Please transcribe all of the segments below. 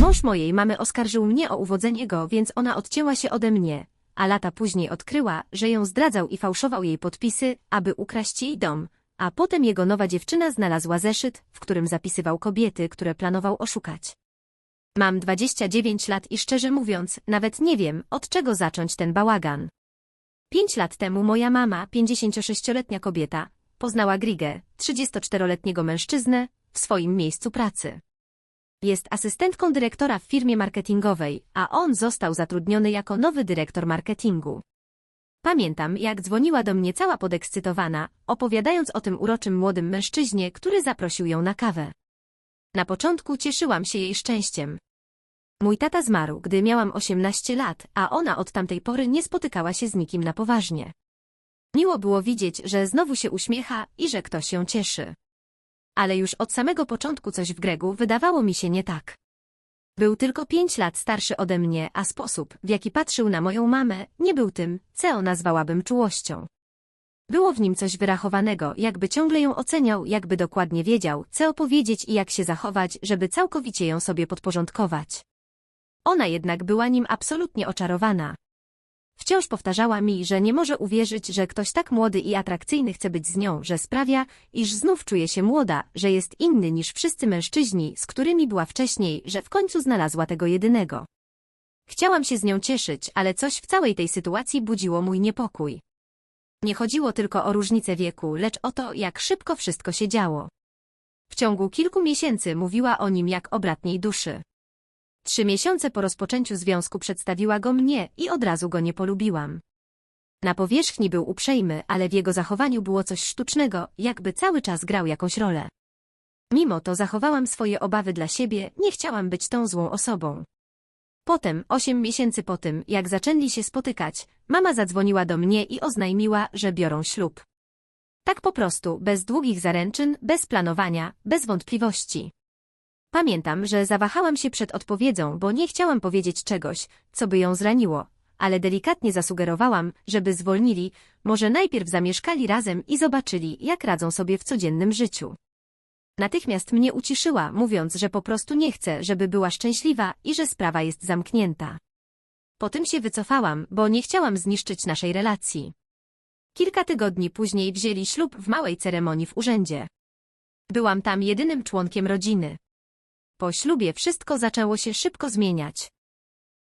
Mąż mojej mamy oskarżył mnie o uwodzenie go, więc ona odcięła się ode mnie, a lata później odkryła, że ją zdradzał i fałszował jej podpisy, aby ukraść jej dom, a potem jego nowa dziewczyna znalazła zeszyt, w którym zapisywał kobiety, które planował oszukać. Mam 29 lat i szczerze mówiąc, nawet nie wiem, od czego zacząć ten bałagan. Pięć lat temu moja mama, 56-letnia kobieta, poznała Grigę, 34-letniego mężczyznę, w swoim miejscu pracy. Jest asystentką dyrektora w firmie marketingowej, a on został zatrudniony jako nowy dyrektor marketingu. Pamiętam, jak dzwoniła do mnie cała podekscytowana, opowiadając o tym uroczym młodym mężczyźnie, który zaprosił ją na kawę. Na początku cieszyłam się jej szczęściem. Mój tata zmarł, gdy miałam 18 lat, a ona od tamtej pory nie spotykała się z nikim na poważnie. Miło było widzieć, że znowu się uśmiecha i że ktoś się cieszy. Ale już od samego początku coś w Gregu wydawało mi się nie tak. Był tylko pięć lat starszy ode mnie, a sposób, w jaki patrzył na moją mamę, nie był tym, co nazwałabym czułością. Było w nim coś wyrachowanego, jakby ciągle ją oceniał, jakby dokładnie wiedział, co opowiedzieć i jak się zachować, żeby całkowicie ją sobie podporządkować. Ona jednak była nim absolutnie oczarowana. Wciąż powtarzała mi, że nie może uwierzyć, że ktoś tak młody i atrakcyjny chce być z nią, że sprawia, iż znów czuje się młoda, że jest inny niż wszyscy mężczyźni, z którymi była wcześniej, że w końcu znalazła tego jedynego. Chciałam się z nią cieszyć, ale coś w całej tej sytuacji budziło mój niepokój. Nie chodziło tylko o różnicę wieku, lecz o to, jak szybko wszystko się działo. W ciągu kilku miesięcy mówiła o nim jak o bratniej duszy. Trzy miesiące po rozpoczęciu związku przedstawiła go mnie i od razu go nie polubiłam. Na powierzchni był uprzejmy, ale w jego zachowaniu było coś sztucznego, jakby cały czas grał jakąś rolę. Mimo to zachowałam swoje obawy dla siebie, nie chciałam być tą złą osobą. Potem, osiem miesięcy po tym, jak zaczęli się spotykać, mama zadzwoniła do mnie i oznajmiła, że biorą ślub. Tak po prostu, bez długich zaręczyn, bez planowania, bez wątpliwości. Pamiętam, że zawahałam się przed odpowiedzią, bo nie chciałam powiedzieć czegoś, co by ją zraniło, ale delikatnie zasugerowałam, żeby zwolnili, może najpierw zamieszkali razem i zobaczyli, jak radzą sobie w codziennym życiu. Natychmiast mnie uciszyła, mówiąc, że po prostu nie chce, żeby była szczęśliwa i że sprawa jest zamknięta. Po tym się wycofałam, bo nie chciałam zniszczyć naszej relacji. Kilka tygodni później wzięli ślub w małej ceremonii w urzędzie. Byłam tam jedynym członkiem rodziny. Po ślubie wszystko zaczęło się szybko zmieniać.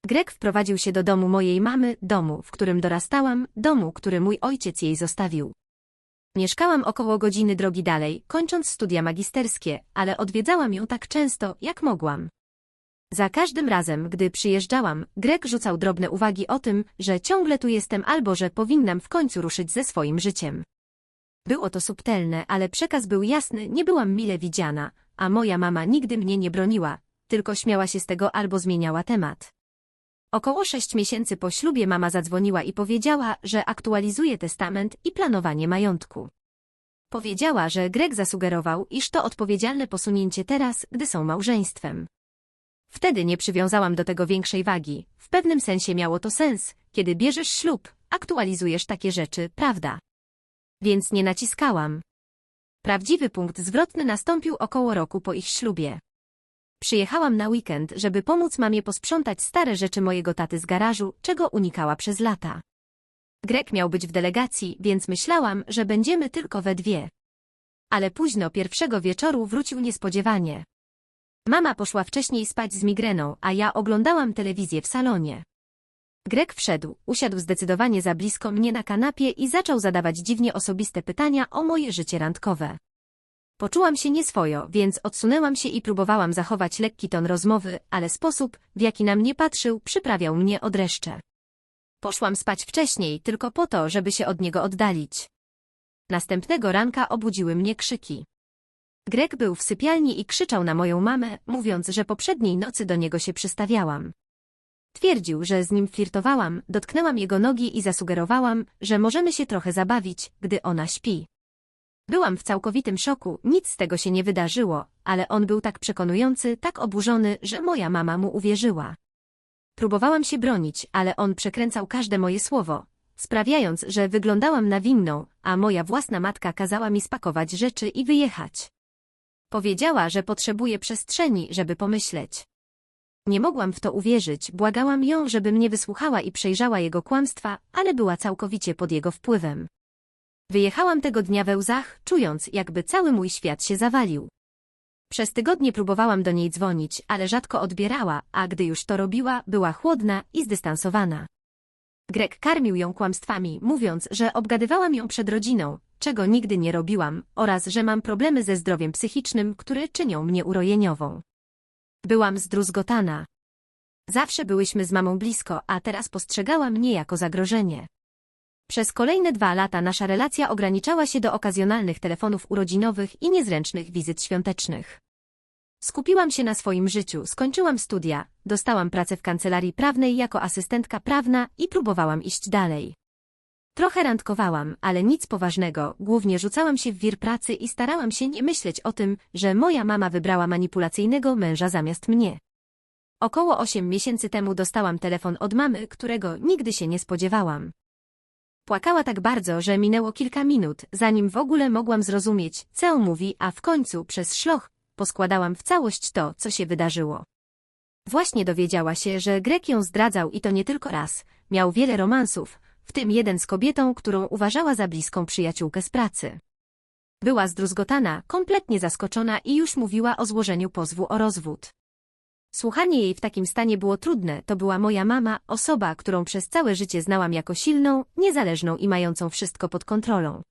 Greg wprowadził się do domu mojej mamy, domu, w którym dorastałam, domu, który mój ojciec jej zostawił. Mieszkałam około godziny drogi dalej, kończąc studia magisterskie, ale odwiedzałam ją tak często, jak mogłam. Za każdym razem, gdy przyjeżdżałam, Greg rzucał drobne uwagi o tym, że ciągle tu jestem albo że powinnam w końcu ruszyć ze swoim życiem. Było to subtelne, ale przekaz był jasny, nie byłam mile widziana, a moja mama nigdy mnie nie broniła, tylko śmiała się z tego albo zmieniała temat. Około sześć miesięcy po ślubie mama zadzwoniła i powiedziała, że aktualizuje testament i planowanie majątku. Powiedziała, że Greg zasugerował, iż to odpowiedzialne posunięcie teraz, gdy są małżeństwem. Wtedy nie przywiązałam do tego większej wagi. W pewnym sensie miało to sens, kiedy bierzesz ślub, aktualizujesz takie rzeczy, prawda? Więc nie naciskałam. Prawdziwy punkt zwrotny nastąpił około roku po ich ślubie. Przyjechałam na weekend, żeby pomóc mamie posprzątać stare rzeczy mojego taty z garażu, czego unikała przez lata. Grek miał być w delegacji, więc myślałam, że będziemy tylko we dwie. Ale późno pierwszego wieczoru wrócił niespodziewanie. Mama poszła wcześniej spać z migreną, a ja oglądałam telewizję w salonie. Grek wszedł, usiadł zdecydowanie za blisko mnie na kanapie i zaczął zadawać dziwnie osobiste pytania o moje życie randkowe. Poczułam się nieswojo, więc odsunęłam się i próbowałam zachować lekki ton rozmowy, ale sposób, w jaki na mnie patrzył, przyprawiał mnie o dreszcze. Poszłam spać wcześniej, tylko po to, żeby się od niego oddalić. Następnego ranka obudziły mnie krzyki. Grek był w sypialni i krzyczał na moją mamę, mówiąc, że poprzedniej nocy do niego się przystawiałam. Twierdził, że z nim flirtowałam, dotknęłam jego nogi i zasugerowałam, że możemy się trochę zabawić, gdy ona śpi. Byłam w całkowitym szoku, nic z tego się nie wydarzyło, ale on był tak przekonujący, tak oburzony, że moja mama mu uwierzyła. Próbowałam się bronić, ale on przekręcał każde moje słowo, sprawiając, że wyglądałam na winną, a moja własna matka kazała mi spakować rzeczy i wyjechać. Powiedziała, że potrzebuje przestrzeni, żeby pomyśleć. Nie mogłam w to uwierzyć, błagałam ją, żeby mnie wysłuchała i przejrzała jego kłamstwa, ale była całkowicie pod jego wpływem. Wyjechałam tego dnia we łzach, czując, jakby cały mój świat się zawalił. Przez tygodnie próbowałam do niej dzwonić, ale rzadko odbierała, a gdy już to robiła, była chłodna i zdystansowana. Greg karmił ją kłamstwami, mówiąc, że obgadywałam ją przed rodziną, czego nigdy nie robiłam, oraz że mam problemy ze zdrowiem psychicznym, które czynią mnie urojeniową. Byłam zdruzgotana. Zawsze byłyśmy z mamą blisko, a teraz postrzegała mnie jako zagrożenie. Przez kolejne dwa lata nasza relacja ograniczała się do okazjonalnych telefonów urodzinowych i niezręcznych wizyt świątecznych. Skupiłam się na swoim życiu, skończyłam studia, dostałam pracę w kancelarii prawnej jako asystentka prawna i próbowałam iść dalej. Trochę randkowałam, ale nic poważnego, głównie rzucałam się w wir pracy i starałam się nie myśleć o tym, że moja mama wybrała manipulacyjnego męża zamiast mnie. Około 8 miesięcy temu dostałam telefon od mamy, którego nigdy się nie spodziewałam. Płakała tak bardzo, że minęło kilka minut, zanim w ogóle mogłam zrozumieć, co mówi, a w końcu przez szloch poskładałam w całość to, co się wydarzyło. Właśnie dowiedziała się, że Grek ją zdradzał i to nie tylko raz, miał wiele romansów, w tym jeden z kobietą, którą uważała za bliską przyjaciółkę z pracy. Była zdruzgotana, kompletnie zaskoczona i już mówiła o złożeniu pozwu o rozwód. Słuchanie jej w takim stanie było trudne, to była moja mama, osoba, którą przez całe życie znałam jako silną, niezależną i mającą wszystko pod kontrolą.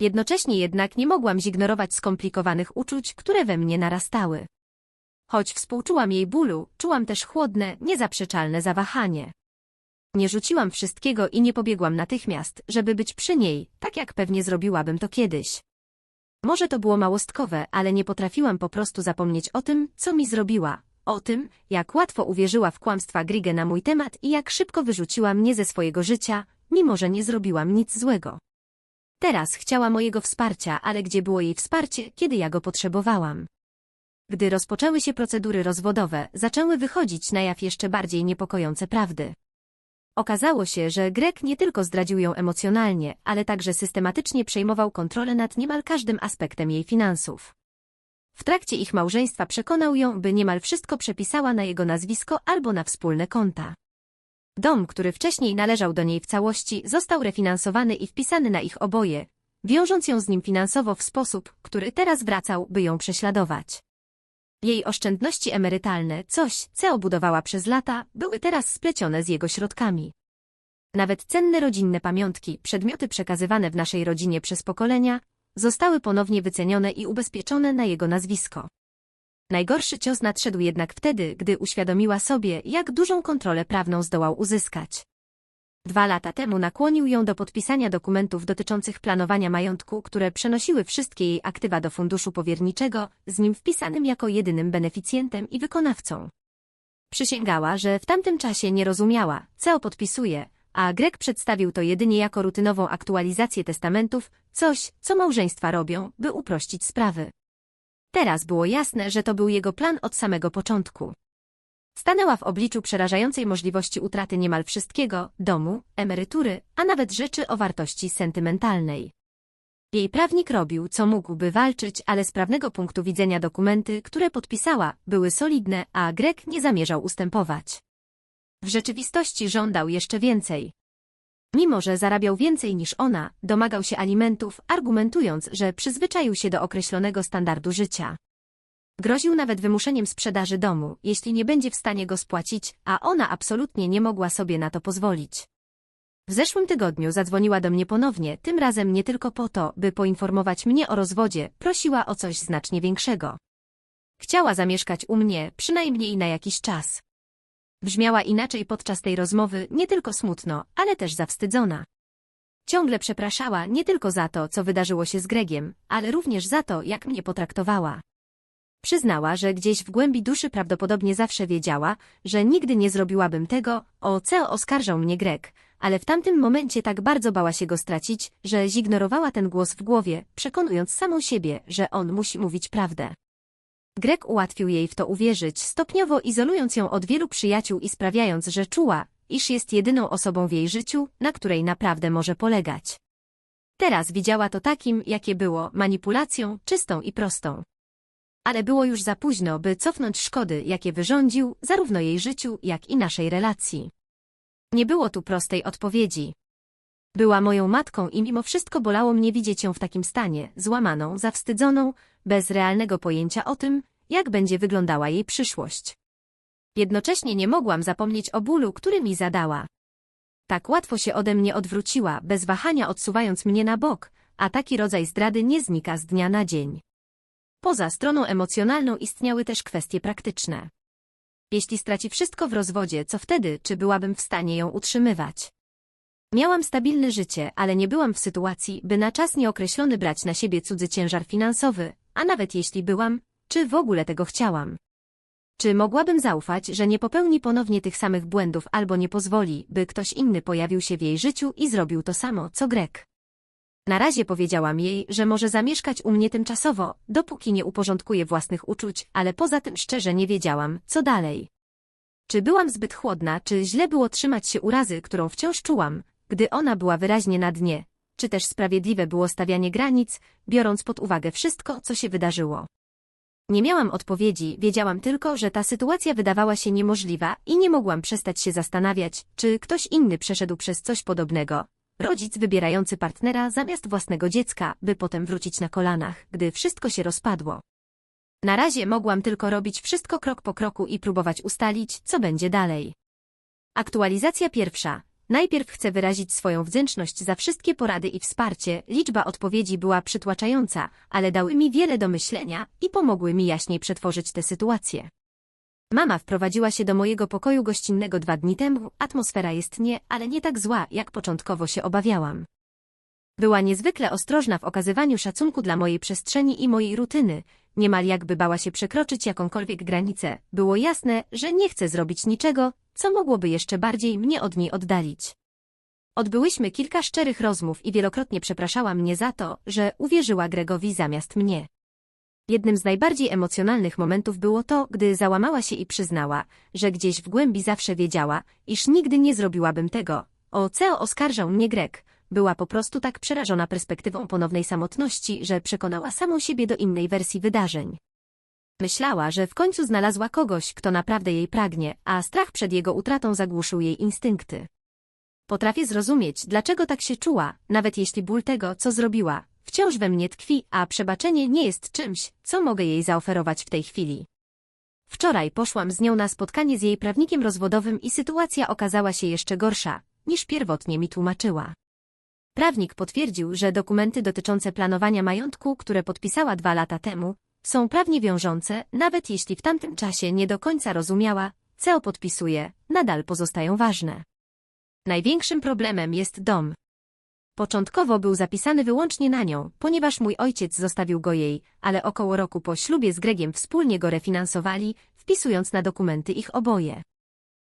Jednocześnie jednak nie mogłam zignorować skomplikowanych uczuć, które we mnie narastały. Choć współczułam jej bólu, czułam też chłodne, niezaprzeczalne zawahanie. Nie rzuciłam wszystkiego i nie pobiegłam natychmiast, żeby być przy niej, tak jak pewnie zrobiłabym to kiedyś. Może to było małostkowe, ale nie potrafiłam po prostu zapomnieć o tym, co mi zrobiła, o tym, jak łatwo uwierzyła w kłamstwa Grigę na mój temat i jak szybko wyrzuciła mnie ze swojego życia, mimo że nie zrobiłam nic złego. Teraz chciała mojego wsparcia, ale gdzie było jej wsparcie, kiedy ja go potrzebowałam? Gdy rozpoczęły się procedury rozwodowe, zaczęły wychodzić na jaw jeszcze bardziej niepokojące prawdy. Okazało się, że Grek nie tylko zdradził ją emocjonalnie, ale także systematycznie przejmował kontrolę nad niemal każdym aspektem jej finansów. W trakcie ich małżeństwa przekonał ją, by niemal wszystko przepisała na jego nazwisko albo na wspólne konta. Dom, który wcześniej należał do niej w całości, został refinansowany i wpisany na ich oboje, wiążąc ją z nim finansowo w sposób, który teraz wracał, by ją prześladować. Jej oszczędności emerytalne, coś, co obudowała przez lata, były teraz splecione z jego środkami. Nawet cenne rodzinne pamiątki, przedmioty przekazywane w naszej rodzinie przez pokolenia, zostały ponownie wycenione i ubezpieczone na jego nazwisko. Najgorszy cios nadszedł jednak wtedy, gdy uświadomiła sobie, jak dużą kontrolę prawną zdołał uzyskać. Dwa lata temu nakłonił ją do podpisania dokumentów dotyczących planowania majątku, które przenosiły wszystkie jej aktywa do funduszu powierniczego, z nim wpisanym jako jedynym beneficjentem i wykonawcą. Przysięgała, że w tamtym czasie nie rozumiała, co podpisuje, a Greg przedstawił to jedynie jako rutynową aktualizację testamentów, coś, co małżeństwa robią, by uprościć sprawy. Teraz było jasne, że to był jego plan od samego początku. Stanęła w obliczu przerażającej możliwości utraty niemal wszystkiego, domu, emerytury, a nawet rzeczy o wartości sentymentalnej. Jej prawnik robił, co mógł, by walczyć, ale z prawnego punktu widzenia dokumenty, które podpisała, były solidne, a Greg nie zamierzał ustępować. W rzeczywistości żądał jeszcze więcej. Mimo, że zarabiał więcej niż ona, domagał się alimentów, argumentując, że przyzwyczaił się do określonego standardu życia. Groził nawet wymuszeniem sprzedaży domu, jeśli nie będzie w stanie go spłacić, a ona absolutnie nie mogła sobie na to pozwolić. W zeszłym tygodniu zadzwoniła do mnie ponownie, tym razem nie tylko po to, by poinformować mnie o rozwodzie, prosiła o coś znacznie większego. Chciała zamieszkać u mnie, przynajmniej na jakiś czas. Brzmiała inaczej podczas tej rozmowy, nie tylko smutno, ale też zawstydzona. Ciągle przepraszała nie tylko za to, co wydarzyło się z Gregiem, ale również za to, jak mnie potraktowała. Przyznała, że gdzieś w głębi duszy prawdopodobnie zawsze wiedziała, że nigdy nie zrobiłabym tego, o co oskarżał mnie Greg, ale w tamtym momencie tak bardzo bała się go stracić, że zignorowała ten głos w głowie, przekonując samą siebie, że on musi mówić prawdę. Greg ułatwił jej w to uwierzyć, stopniowo izolując ją od wielu przyjaciół i sprawiając, że czuła, iż jest jedyną osobą w jej życiu, na której naprawdę może polegać. Teraz widziała to takim, jakie było, manipulacją, czystą i prostą. Ale było już za późno, by cofnąć szkody, jakie wyrządził, zarówno jej życiu, jak i naszej relacji. Nie było tu prostej odpowiedzi. Była moją matką i mimo wszystko bolało mnie widzieć ją w takim stanie, złamaną, zawstydzoną, bez realnego pojęcia o tym, jak będzie wyglądała jej przyszłość. Jednocześnie nie mogłam zapomnieć o bólu, który mi zadała. Tak łatwo się ode mnie odwróciła, bez wahania odsuwając mnie na bok, a taki rodzaj zdrady nie znika z dnia na dzień. Poza stroną emocjonalną istniały też kwestie praktyczne. Jeśli straci wszystko w rozwodzie, co wtedy, czy byłabym w stanie ją utrzymywać? Miałam stabilne życie, ale nie byłam w sytuacji, by na czas nieokreślony brać na siebie cudzy ciężar finansowy, a nawet jeśli byłam, czy w ogóle tego chciałam? Czy mogłabym zaufać, że nie popełni ponownie tych samych błędów albo nie pozwoli, by ktoś inny pojawił się w jej życiu i zrobił to samo, co Grek? Na razie powiedziałam jej, że może zamieszkać u mnie tymczasowo, dopóki nie uporządkuje własnych uczuć, ale poza tym szczerze nie wiedziałam, co dalej. Czy byłam zbyt chłodna, czy źle było trzymać się urazy, którą wciąż czułam, gdy ona była wyraźnie na dnie, czy też sprawiedliwe było stawianie granic, biorąc pod uwagę wszystko, co się wydarzyło. Nie miałam odpowiedzi, wiedziałam tylko, że ta sytuacja wydawała się niemożliwa i nie mogłam przestać się zastanawiać, czy ktoś inny przeszedł przez coś podobnego. Rodzic wybierający partnera zamiast własnego dziecka, by potem wrócić na kolanach, gdy wszystko się rozpadło. Na razie mogłam tylko robić wszystko krok po kroku i próbować ustalić, co będzie dalej. Aktualizacja pierwsza. Najpierw chcę wyrazić swoją wdzięczność za wszystkie porady i wsparcie. Liczba odpowiedzi była przytłaczająca, ale dały mi wiele do myślenia i pomogły mi jaśniej przetworzyć tę sytuację. Mama wprowadziła się do mojego pokoju gościnnego dwa dni temu. Atmosfera jest nie, ale nie tak zła, jak początkowo się obawiałam. Była niezwykle ostrożna w okazywaniu szacunku dla mojej przestrzeni i mojej rutyny, niemal jakby bała się przekroczyć jakąkolwiek granicę. Było jasne, że nie chce zrobić niczego, co mogłoby jeszcze bardziej mnie od niej oddalić. Odbyłyśmy kilka szczerych rozmów i wielokrotnie przepraszała mnie za to, że uwierzyła Gregowi zamiast mnie. Jednym z najbardziej emocjonalnych momentów było to, gdy załamała się i przyznała, że gdzieś w głębi zawsze wiedziała, iż nigdy nie zrobiłabym tego. O co oskarżał mnie Greg, była po prostu tak przerażona perspektywą ponownej samotności, że przekonała samą siebie do innej wersji wydarzeń. Myślała, że w końcu znalazła kogoś, kto naprawdę jej pragnie, a strach przed jego utratą zagłuszył jej instynkty. Potrafię zrozumieć, dlaczego tak się czuła, nawet jeśli ból tego, co zrobiła, wciąż we mnie tkwi, a przebaczenie nie jest czymś, co mogę jej zaoferować w tej chwili. Wczoraj poszłam z nią na spotkanie z jej prawnikiem rozwodowym i sytuacja okazała się jeszcze gorsza, niż pierwotnie mi tłumaczyła. Prawnik potwierdził, że dokumenty dotyczące planowania majątku, które podpisała dwa lata temu, są prawnie wiążące, nawet jeśli w tamtym czasie nie do końca rozumiała, co podpisuje, nadal pozostają ważne. Największym problemem jest dom. Początkowo był zapisany wyłącznie na nią, ponieważ mój ojciec zostawił go jej, ale około roku po ślubie z Gregiem wspólnie go refinansowali, wpisując na dokumenty ich oboje.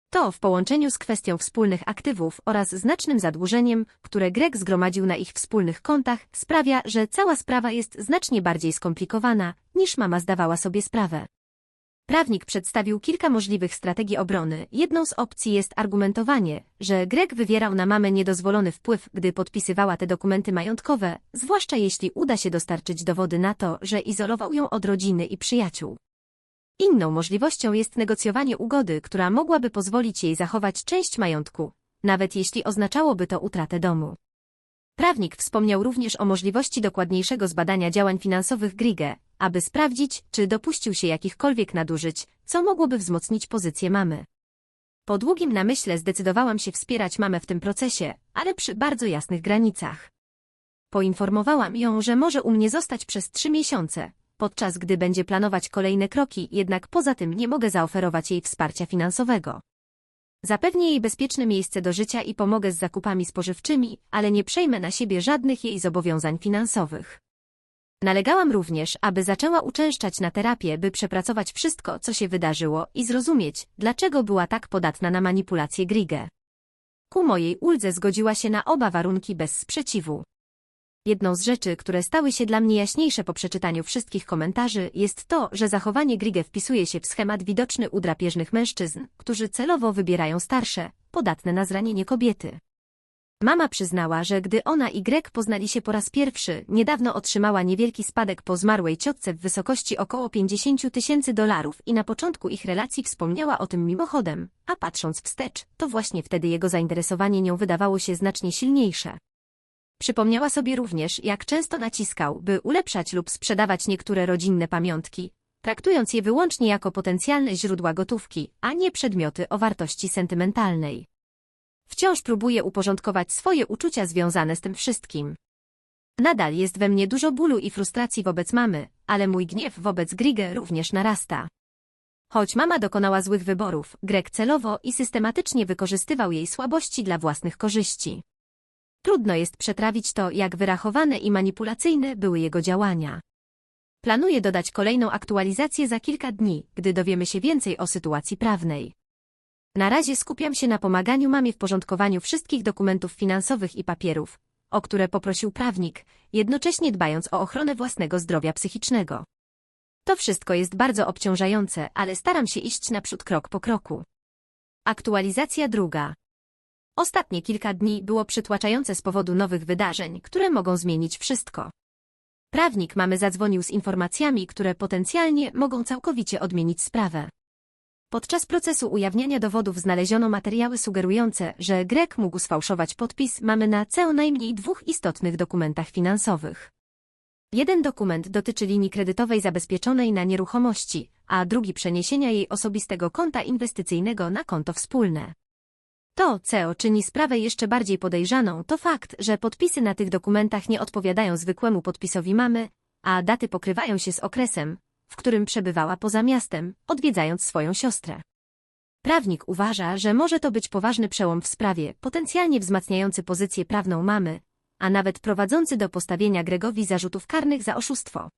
To w połączeniu z kwestią wspólnych aktywów oraz znacznym zadłużeniem, które Greg zgromadził na ich wspólnych kontach, sprawia, że cała sprawa jest znacznie bardziej skomplikowana, niż mama zdawała sobie sprawę. Prawnik przedstawił kilka możliwych strategii obrony. Jedną z opcji jest argumentowanie, że Greg wywierał na mamę niedozwolony wpływ, gdy podpisywała te dokumenty majątkowe, zwłaszcza jeśli uda się dostarczyć dowody na to, że izolował ją od rodziny i przyjaciół. Inną możliwością jest negocjowanie ugody, która mogłaby pozwolić jej zachować część majątku, nawet jeśli oznaczałoby to utratę domu. Prawnik wspomniał również o możliwości dokładniejszego zbadania działań finansowych Grige, aby sprawdzić, czy dopuścił się jakichkolwiek nadużyć, co mogłoby wzmocnić pozycję mamy. Po długim namyśle zdecydowałam się wspierać mamę w tym procesie, ale przy bardzo jasnych granicach. Poinformowałam ją, że może u mnie zostać przez trzy miesiące, podczas gdy będzie planować kolejne kroki, jednak poza tym nie mogę zaoferować jej wsparcia finansowego. Zapewnię jej bezpieczne miejsce do życia i pomogę z zakupami spożywczymi, ale nie przejmę na siebie żadnych jej zobowiązań finansowych. Nalegałam również, aby zaczęła uczęszczać na terapię, by przepracować wszystko, co się wydarzyło i zrozumieć, dlaczego była tak podatna na manipulację Grige. Ku mojej uldze zgodziła się na oba warunki bez sprzeciwu. Jedną z rzeczy, które stały się dla mnie jaśniejsze po przeczytaniu wszystkich komentarzy, jest to, że zachowanie Grige wpisuje się w schemat widoczny u drapieżnych mężczyzn, którzy celowo wybierają starsze, podatne na zranienie kobiety. Mama przyznała, że gdy ona i Greg poznali się po raz pierwszy, niedawno otrzymała niewielki spadek po zmarłej ciotce w wysokości około 50 tysięcy dolarów i na początku ich relacji wspomniała o tym mimochodem, a patrząc wstecz, to właśnie wtedy jego zainteresowanie nią wydawało się znacznie silniejsze. Przypomniała sobie również, jak często naciskał, by ulepszać lub sprzedawać niektóre rodzinne pamiątki, traktując je wyłącznie jako potencjalne źródła gotówki, a nie przedmioty o wartości sentymentalnej. Wciąż próbuję uporządkować swoje uczucia związane z tym wszystkim. Nadal jest we mnie dużo bólu i frustracji wobec mamy, ale mój gniew wobec Grige również narasta. Choć mama dokonała złych wyborów, Greg celowo i systematycznie wykorzystywał jej słabości dla własnych korzyści. Trudno jest przetrawić to, jak wyrachowane i manipulacyjne były jego działania. Planuję dodać kolejną aktualizację za kilka dni, gdy dowiemy się więcej o sytuacji prawnej. Na razie skupiam się na pomaganiu mamie w porządkowaniu wszystkich dokumentów finansowych i papierów, o które poprosił prawnik, jednocześnie dbając o ochronę własnego zdrowia psychicznego. To wszystko jest bardzo obciążające, ale staram się iść naprzód krok po kroku. Aktualizacja druga. Ostatnie kilka dni było przytłaczające z powodu nowych wydarzeń, które mogą zmienić wszystko. Prawnik mamy zadzwonił z informacjami, które potencjalnie mogą całkowicie odmienić sprawę. Podczas procesu ujawniania dowodów znaleziono materiały sugerujące, że Grek mógł sfałszować podpis mamy na co najmniej dwóch istotnych dokumentach finansowych. Jeden dokument dotyczy linii kredytowej zabezpieczonej na nieruchomości, a drugi przeniesienia jej osobistego konta inwestycyjnego na konto wspólne. To, co czyni sprawę jeszcze bardziej podejrzaną, to fakt, że podpisy na tych dokumentach nie odpowiadają zwykłemu podpisowi mamy, a daty pokrywają się z okresem, w którym przebywała poza miastem, odwiedzając swoją siostrę. Prawnik uważa, że może to być poważny przełom w sprawie, potencjalnie wzmacniający pozycję prawną mamy, a nawet prowadzący do postawienia Gregowi zarzutów karnych za oszustwo.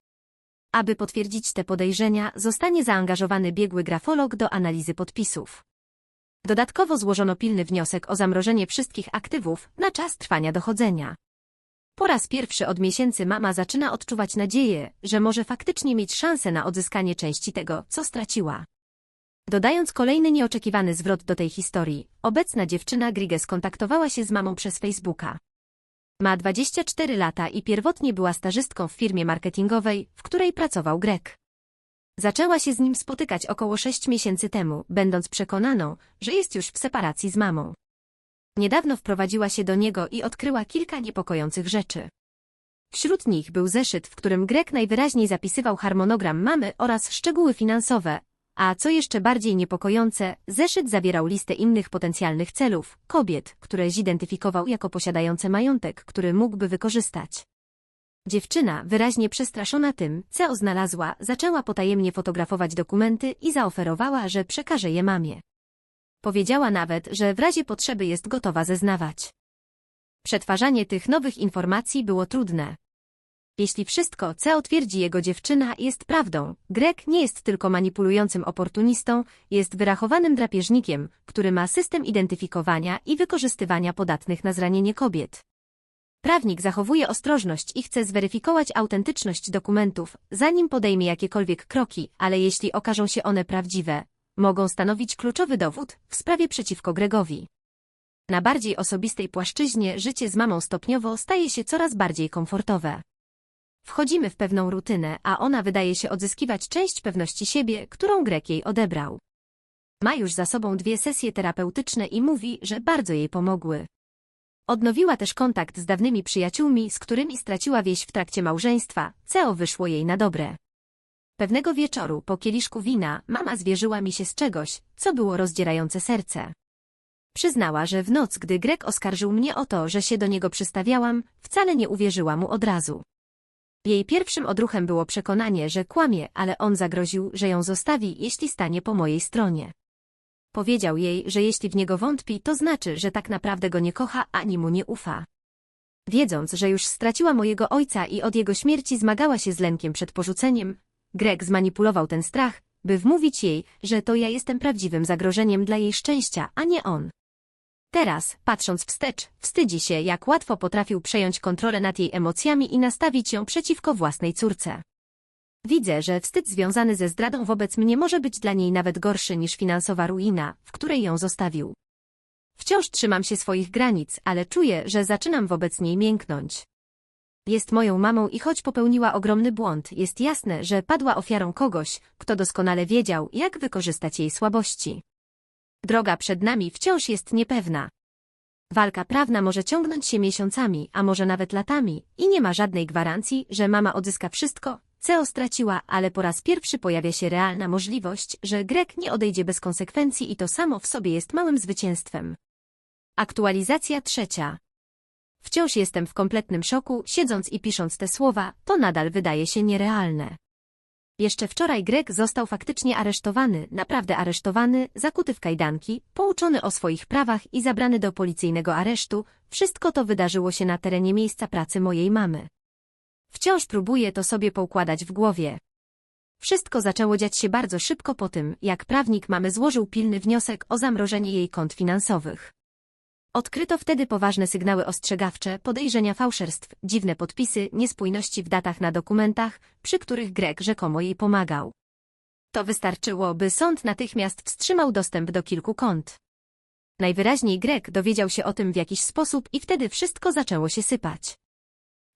Aby potwierdzić te podejrzenia, zostanie zaangażowany biegły grafolog do analizy podpisów. Dodatkowo złożono pilny wniosek o zamrożenie wszystkich aktywów na czas trwania dochodzenia. Po raz pierwszy od miesięcy mama zaczyna odczuwać nadzieję, że może faktycznie mieć szansę na odzyskanie części tego, co straciła. Dodając kolejny nieoczekiwany zwrot do tej historii, obecna dziewczyna Grige skontaktowała się z mamą przez Facebooka. Ma 24 lata i pierwotnie była stażystką w firmie marketingowej, w której pracował Greg. Zaczęła się z nim spotykać około 6 miesięcy temu, będąc przekonaną, że jest już w separacji z mamą. Niedawno wprowadziła się do niego i odkryła kilka niepokojących rzeczy. Wśród nich był zeszyt, w którym Grek najwyraźniej zapisywał harmonogram mamy oraz szczegóły finansowe, a co jeszcze bardziej niepokojące, zeszyt zawierał listę innych potencjalnych celów, kobiet, które zidentyfikował jako posiadające majątek, który mógłby wykorzystać. Dziewczyna, wyraźnie przestraszona tym, co znalazła, zaczęła potajemnie fotografować dokumenty i zaoferowała, że przekaże je mamie. Powiedziała nawet, że w razie potrzeby jest gotowa zeznawać. Przetwarzanie tych nowych informacji było trudne. Jeśli wszystko, co twierdzi jego dziewczyna, jest prawdą, Greg nie jest tylko manipulującym oportunistą, jest wyrachowanym drapieżnikiem, który ma system identyfikowania i wykorzystywania podatnych na zranienie kobiet. Prawnik zachowuje ostrożność i chce zweryfikować autentyczność dokumentów, zanim podejmie jakiekolwiek kroki, ale jeśli okażą się one prawdziwe, mogą stanowić kluczowy dowód w sprawie przeciwko Gregowi. Na bardziej osobistej płaszczyźnie życie z mamą stopniowo staje się coraz bardziej komfortowe. Wchodzimy w pewną rutynę, a ona wydaje się odzyskiwać część pewności siebie, którą Greg jej odebrał. Ma już za sobą dwie sesje terapeutyczne i mówi, że bardzo jej pomogły. Odnowiła też kontakt z dawnymi przyjaciółmi, z którymi straciła wieś w trakcie małżeństwa, co wyszło jej na dobre. Pewnego wieczoru, po kieliszku wina, mama zwierzyła mi się z czegoś, co było rozdzierające serce. Przyznała, że w noc, gdy Greg oskarżył mnie o to, że się do niego przystawiałam, wcale nie uwierzyła mu od razu. Jej pierwszym odruchem było przekonanie, że kłamie, ale on zagroził, że ją zostawi, jeśli stanie po mojej stronie. Powiedział jej, że jeśli w niego wątpi, to znaczy, że tak naprawdę go nie kocha ani mu nie ufa. Wiedząc, że już straciła mojego ojca i od jego śmierci zmagała się z lękiem przed porzuceniem, Greg zmanipulował ten strach, by wmówić jej, że to ja jestem prawdziwym zagrożeniem dla jej szczęścia, a nie on. Teraz, patrząc wstecz, wstydzi się, jak łatwo potrafił przejąć kontrolę nad jej emocjami i nastawić ją przeciwko własnej córce. Widzę, że wstyd związany ze zdradą wobec mnie może być dla niej nawet gorszy niż finansowa ruina, w której ją zostawił. Wciąż trzymam się swoich granic, ale czuję, że zaczynam wobec niej mięknąć. Jest moją mamą i choć popełniła ogromny błąd, jest jasne, że padła ofiarą kogoś, kto doskonale wiedział, jak wykorzystać jej słabości. Droga przed nami wciąż jest niepewna. Walka prawna może ciągnąć się miesiącami, a może nawet latami i nie ma żadnej gwarancji, że mama odzyska wszystko, co straciła, ale po raz pierwszy pojawia się realna możliwość, że Grek nie odejdzie bez konsekwencji i to samo w sobie jest małym zwycięstwem. Aktualizacja trzecia. Wciąż jestem w kompletnym szoku, siedząc i pisząc te słowa, to nadal wydaje się nierealne. Jeszcze wczoraj Greg został faktycznie aresztowany, naprawdę aresztowany, zakuty w kajdanki, pouczony o swoich prawach i zabrany do policyjnego aresztu. Wszystko to wydarzyło się na terenie miejsca pracy mojej mamy. Wciąż próbuję to sobie poukładać w głowie. Wszystko zaczęło dziać się bardzo szybko po tym, jak prawnik mamy złożył pilny wniosek o zamrożenie jej kont finansowych. Odkryto wtedy poważne sygnały ostrzegawcze, podejrzenia fałszerstw, dziwne podpisy, niespójności w datach na dokumentach, przy których Greg rzekomo jej pomagał. To wystarczyło, by sąd natychmiast wstrzymał dostęp do kilku kont. Najwyraźniej Greg dowiedział się o tym w jakiś sposób i wtedy wszystko zaczęło się sypać.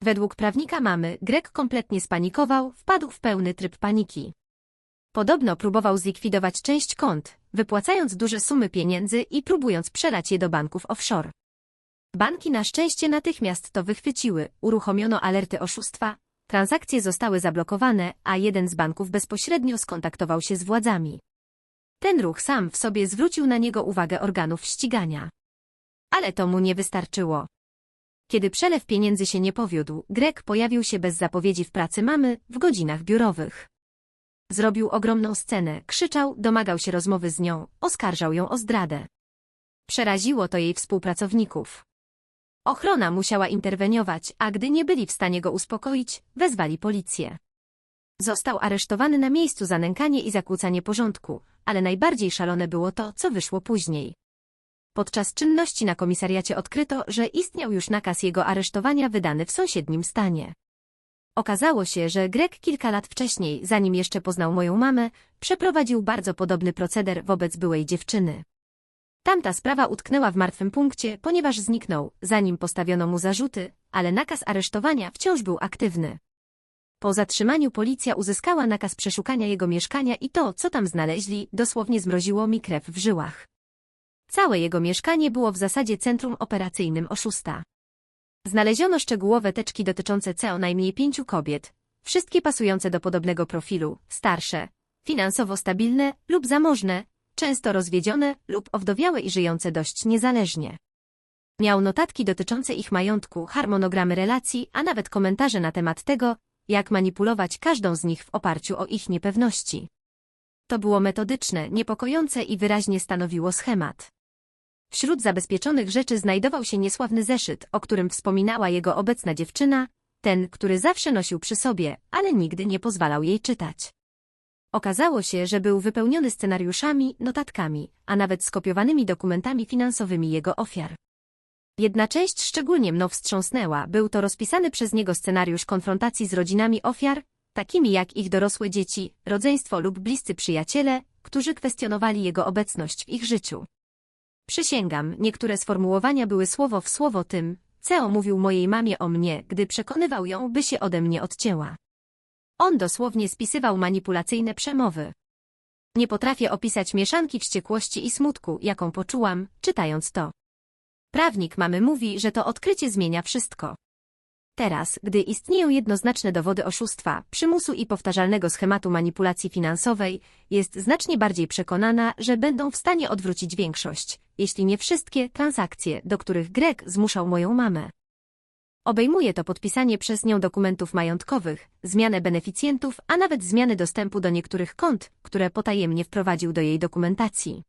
Według prawnika mamy, Greg kompletnie spanikował, wpadł w pełny tryb paniki. Podobno próbował zlikwidować część kont, wypłacając duże sumy pieniędzy i próbując przelać je do banków offshore. Banki na szczęście natychmiast to wychwyciły, uruchomiono alerty oszustwa, transakcje zostały zablokowane, a jeden z banków bezpośrednio skontaktował się z władzami. Ten ruch sam w sobie zwrócił na niego uwagę organów ścigania. Ale to mu nie wystarczyło. Kiedy przelew pieniędzy się nie powiódł, Greg pojawił się bez zapowiedzi w pracy mamy, w godzinach biurowych. Zrobił ogromną scenę, krzyczał, domagał się rozmowy z nią, oskarżał ją o zdradę. Przeraziło to jej współpracowników. Ochrona musiała interweniować, a gdy nie byli w stanie go uspokoić, wezwali policję. Został aresztowany na miejscu za nękanie i zakłócanie porządku, ale najbardziej szalone było to, co wyszło później. Podczas czynności na komisariacie odkryto, że istniał już nakaz jego aresztowania wydany w sąsiednim stanie. Okazało się, że Greg kilka lat wcześniej, zanim jeszcze poznał moją mamę, przeprowadził bardzo podobny proceder wobec byłej dziewczyny. Tamta sprawa utknęła w martwym punkcie, ponieważ zniknął, zanim postawiono mu zarzuty, ale nakaz aresztowania wciąż był aktywny. Po zatrzymaniu policja uzyskała nakaz przeszukania jego mieszkania i to, co tam znaleźli, dosłownie zmroziło mi krew w żyłach. Całe jego mieszkanie było w zasadzie centrum operacyjnym oszusta. Znaleziono szczegółowe teczki dotyczące co najmniej pięciu kobiet, wszystkie pasujące do podobnego profilu, starsze, finansowo stabilne lub zamożne, często rozwiedzione lub owdowiałe i żyjące dość niezależnie. Miał notatki dotyczące ich majątku, harmonogramy relacji, a nawet komentarze na temat tego, jak manipulować każdą z nich w oparciu o ich niepewności. To było metodyczne, niepokojące i wyraźnie stanowiło schemat. Wśród zabezpieczonych rzeczy znajdował się niesławny zeszyt, o którym wspominała jego obecna dziewczyna, ten, który zawsze nosił przy sobie, ale nigdy nie pozwalał jej czytać. Okazało się, że był wypełniony scenariuszami, notatkami, a nawet skopiowanymi dokumentami finansowymi jego ofiar. Jedna część szczególnie mną wstrząsnęła, był to rozpisany przez niego scenariusz konfrontacji z rodzinami ofiar, takimi jak ich dorosłe dzieci, rodzeństwo lub bliscy przyjaciele, którzy kwestionowali jego obecność w ich życiu. Przysięgam, niektóre sformułowania były słowo w słowo tym, co mówił mojej mamie o mnie, gdy przekonywał ją, by się ode mnie odcięła. On dosłownie spisywał manipulacyjne przemowy. Nie potrafię opisać mieszanki wściekłości i smutku, jaką poczułam, czytając to. Prawnik mamy mówi, że to odkrycie zmienia wszystko. Teraz, gdy istnieją jednoznaczne dowody oszustwa, przymusu i powtarzalnego schematu manipulacji finansowej, jest znacznie bardziej przekonana, że będą w stanie odwrócić większość, jeśli nie wszystkie, transakcje, do których Greg zmuszał moją mamę. Obejmuje to podpisanie przez nią dokumentów majątkowych, zmianę beneficjentów, a nawet zmiany dostępu do niektórych kont, które potajemnie wprowadził do jej dokumentacji.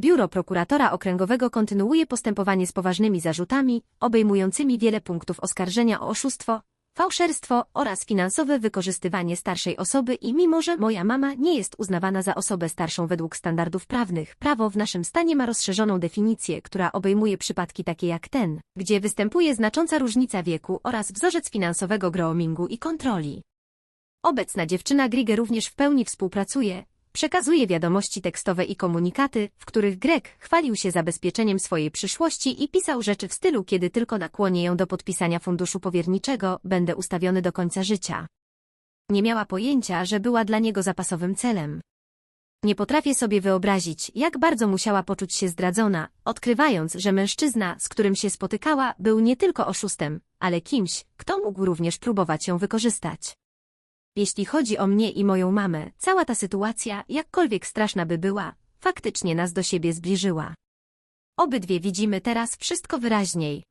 Biuro prokuratora okręgowego kontynuuje postępowanie z poważnymi zarzutami, obejmującymi wiele punktów oskarżenia o oszustwo, fałszerstwo oraz finansowe wykorzystywanie starszej osoby i mimo, że moja mama nie jest uznawana za osobę starszą według standardów prawnych, prawo w naszym stanie ma rozszerzoną definicję, która obejmuje przypadki takie jak ten, gdzie występuje znacząca różnica wieku oraz wzorzec finansowego groamingu i kontroli. Obecna dziewczyna Grige również w pełni współpracuje, Przekazuje wiadomości tekstowe i komunikaty, w których Greg chwalił się zabezpieczeniem swojej przyszłości i pisał rzeczy w stylu kiedy tylko nakłonię ją do podpisania funduszu powierniczego, będę ustawiony do końca życia. Nie miała pojęcia, że była dla niego zapasowym celem. Nie potrafię sobie wyobrazić, jak bardzo musiała poczuć się zdradzona, odkrywając, że mężczyzna, z którym się spotykała, był nie tylko oszustem, ale kimś, kto mógł również próbować ją wykorzystać. Jeśli chodzi o mnie i moją mamę, cała ta sytuacja, jakkolwiek straszna by była, faktycznie nas do siebie zbliżyła. Obydwie widzimy teraz wszystko wyraźniej.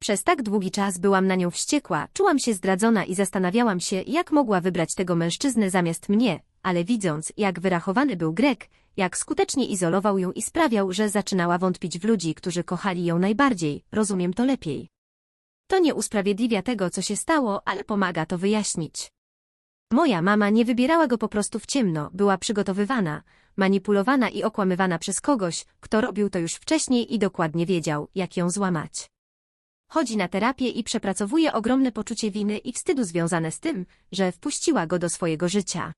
Przez tak długi czas byłam na nią wściekła, czułam się zdradzona i zastanawiałam się, jak mogła wybrać tego mężczyznę zamiast mnie, ale widząc, jak wyrachowany był Grek, jak skutecznie izolował ją i sprawiał, że zaczynała wątpić w ludzi, którzy kochali ją najbardziej, rozumiem to lepiej. To nie usprawiedliwia tego, co się stało, ale pomaga to wyjaśnić. Moja mama nie wybierała go po prostu w ciemno, była przygotowywana, manipulowana i okłamywana przez kogoś, kto robił to już wcześniej i dokładnie wiedział, jak ją złamać. Chodzi na terapię i przepracowuje ogromne poczucie winy i wstydu związane z tym, że wpuściła go do swojego życia.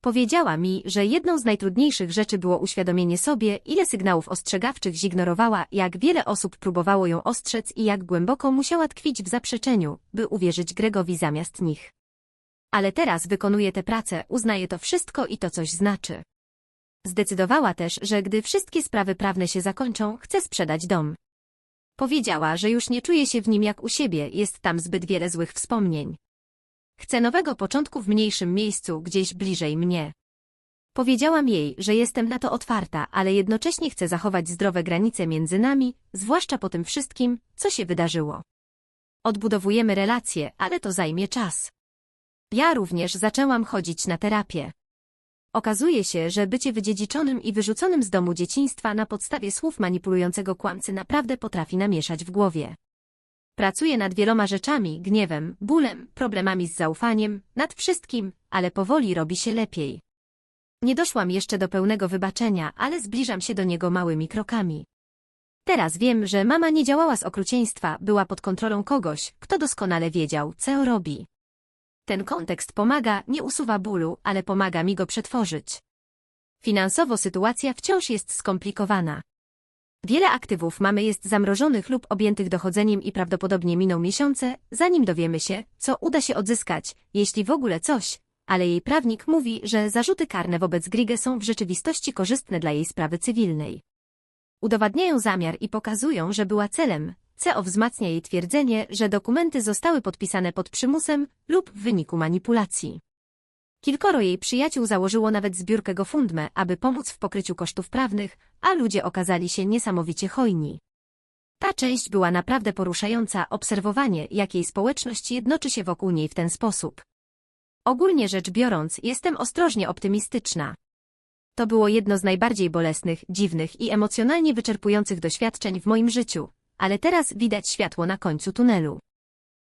Powiedziała mi, że jedną z najtrudniejszych rzeczy było uświadomienie sobie, ile sygnałów ostrzegawczych zignorowała, jak wiele osób próbowało ją ostrzec i jak głęboko musiała tkwić w zaprzeczeniu, by uwierzyć Gregowi zamiast nich. Ale teraz wykonuje tę pracę, uznaje to wszystko i to coś znaczy. Zdecydowała też, że gdy wszystkie sprawy prawne się zakończą, chce sprzedać dom. Powiedziała, że już nie czuje się w nim jak u siebie, jest tam zbyt wiele złych wspomnień. Chcę nowego początku w mniejszym miejscu, gdzieś bliżej mnie. Powiedziałam jej, że jestem na to otwarta, ale jednocześnie chcę zachować zdrowe granice między nami, zwłaszcza po tym wszystkim, co się wydarzyło. Odbudowujemy relacje, ale to zajmie czas. Ja również zaczęłam chodzić na terapię. Okazuje się, że bycie wydziedziczonym i wyrzuconym z domu dzieciństwa na podstawie słów manipulującego kłamcy naprawdę potrafi namieszać w głowie. Pracuję nad wieloma rzeczami, gniewem, bólem, problemami z zaufaniem, nad wszystkim, ale powoli robi się lepiej. Nie doszłam jeszcze do pełnego wybaczenia, ale zbliżam się do niego małymi krokami. Teraz wiem, że mama nie działała z okrucieństwa, była pod kontrolą kogoś, kto doskonale wiedział, co robi. Ten kontekst pomaga, nie usuwa bólu, ale pomaga mi go przetworzyć. Finansowo sytuacja wciąż jest skomplikowana. Wiele aktywów mamy jest zamrożonych lub objętych dochodzeniem i prawdopodobnie miną miesiące, zanim dowiemy się, co uda się odzyskać, jeśli w ogóle coś, ale jej prawnik mówi, że zarzuty karne wobec Grige są w rzeczywistości korzystne dla jej sprawy cywilnej. Udowadniają zamiar i pokazują, że była celem. CO wzmacnia jej twierdzenie, że dokumenty zostały podpisane pod przymusem lub w wyniku manipulacji. Kilkoro jej przyjaciół założyło nawet zbiórkę GoFundMe, aby pomóc w pokryciu kosztów prawnych, a ludzie okazali się niesamowicie hojni. Ta część była naprawdę poruszająca, obserwowanie, jak jej społeczność jednoczy się wokół niej w ten sposób. Ogólnie rzecz biorąc, jestem ostrożnie optymistyczna. To było jedno z najbardziej bolesnych, dziwnych i emocjonalnie wyczerpujących doświadczeń w moim życiu, ale teraz widać światło na końcu tunelu.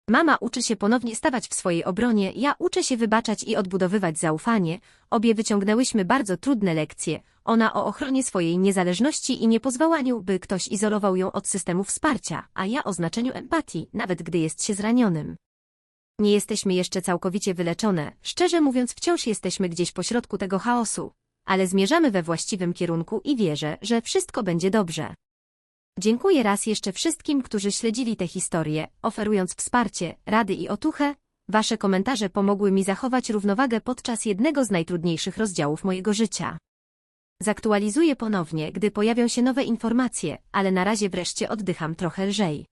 Mama uczy się ponownie stawać w swojej obronie, ja uczę się wybaczać i odbudowywać zaufanie. Obie wyciągnęłyśmy bardzo trudne lekcje. Ona o ochronie swojej niezależności i niepozwalaniu, by ktoś izolował ją od systemu wsparcia, a ja o znaczeniu empatii, nawet gdy jest się zranionym. Nie jesteśmy jeszcze całkowicie wyleczone, szczerze mówiąc wciąż jesteśmy gdzieś pośrodku tego chaosu, ale zmierzamy we właściwym kierunku i wierzę, że wszystko będzie dobrze. Dziękuję raz jeszcze wszystkim, którzy śledzili tę historię, oferując wsparcie, rady i otuchę. Wasze komentarze pomogły mi zachować równowagę podczas jednego z najtrudniejszych rozdziałów mojego życia. Zaktualizuję ponownie, gdy pojawią się nowe informacje, ale na razie wreszcie oddycham trochę lżej.